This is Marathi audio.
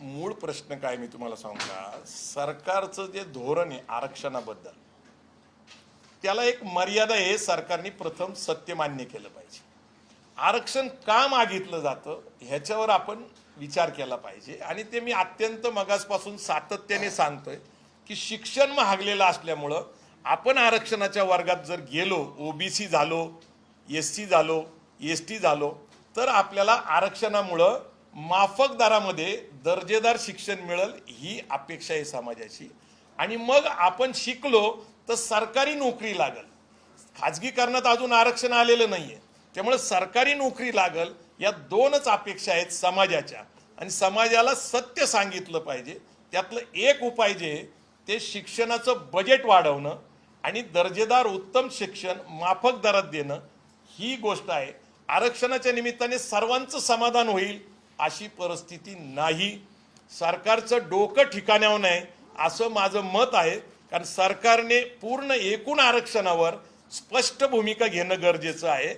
मूळ प्रश्न काय मी तुम्हाला सांगू का? सरकारचं जे धोरण आहे आरक्षणाबद्दल त्याला एक मर्यादा आहे सरकारने प्रथम सत्य मान्य केलं पाहिजे. आरक्षण का मागितलं जातं ह्याच्यावर आपण विचार केला पाहिजे. आणि ते मी अत्यंत मगासपासून सातत्याने सांगतोय की शिक्षण महागलेलं असल्यामुळं आपण आरक्षणाच्या वर्गात जर गेलो ओबीसी झालो एस सी झालो एस टी झालो तर आपल्याला आरक्षणामुळं माफक दरामध्ये दर्जेदार शिक्षण मिळेल ही अपेक्षा आहे समाजाची. आणि मग आपण शिकलो तर सरकारी नोकरी लागल. खाजगीकरणात अजून आरक्षण आलेलं नाहीये. त्यामुळे सरकारी नोकरी लागल या दोनच अपेक्षा आहेत समाजाच्या. आणि समाजाला सत्य सांगितलं पाहिजे. त्यातलं एक उपाय जे ते शिक्षणाचं बजेट वाढवणं आणि दर्जेदार उत्तम शिक्षण माफक दरात देणं ही गोष्ट आहे. आरक्षणाच्या निमित्ताने सर्वांचं समाधान होईल. अशी परिस्थिती नाही. सरकारचं डोकं ठिकाण्यावर नाही असं माझं मत आहे. कारण सरकारने पूर्ण एकूण आरक्षणावर स्पष्ट भूमिका घेणं गरजेचं आहे.